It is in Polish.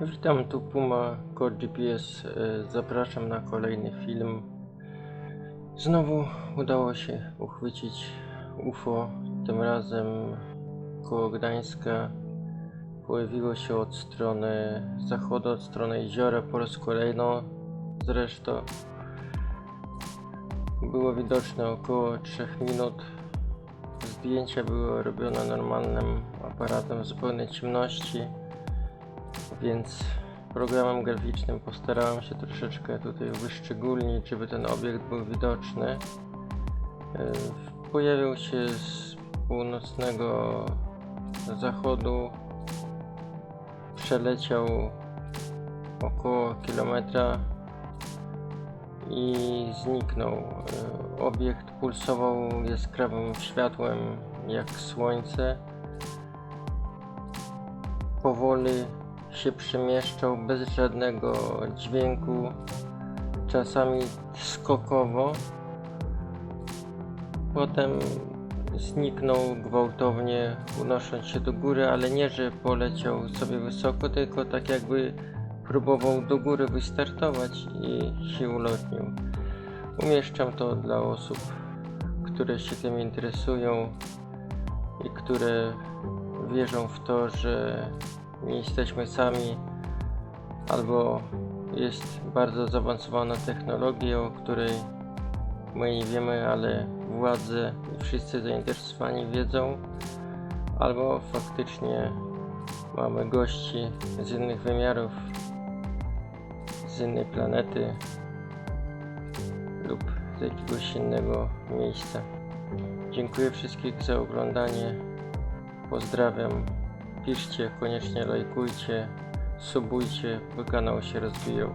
Witam, tu Puma Core GPS. e, Zapraszam na kolejny film. Znowu udało się uchwycić UFO. Tym razem koło Gdańska. Pojawiło się od strony zachodu, od strony jeziora po raz kolejny. Zresztą było widoczne około 3 minut. Zdjęcia były robione normalnym aparatem w zupełnej ciemności więc programem graficznym postarałem się troszeczkę tutaj wyszczególnić, żeby ten obiekt był widoczny. E, Pojawił się z północnego zachodu, przeleciał około kilometra i zniknął. E, Obiekt pulsował jaskrawym światłem jak słońce. Powoli się przemieszczał bez żadnego dźwięku, czasami skokowo. Potem zniknął gwałtownie, unosząc się do góry, ale nie, że poleciał sobie wysoko, tylko tak jakby próbował do góry wystartować i się ulotnił. Umieszczam to dla osób, które się tym interesują i które wierzą w to, że nie jesteśmy sami, albo jest bardzo zaawansowana technologia, o której my nie wiemy, ale władze i wszyscy zainteresowani wiedzą, albo faktycznie mamy gości z innych wymiarów, z innej planety lub z jakiegoś innego miejsca. Dziękuję wszystkich za oglądanie. Pozdrawiam. Piszcie, koniecznie lajkujcie, subujcie, by kanał się rozwijał.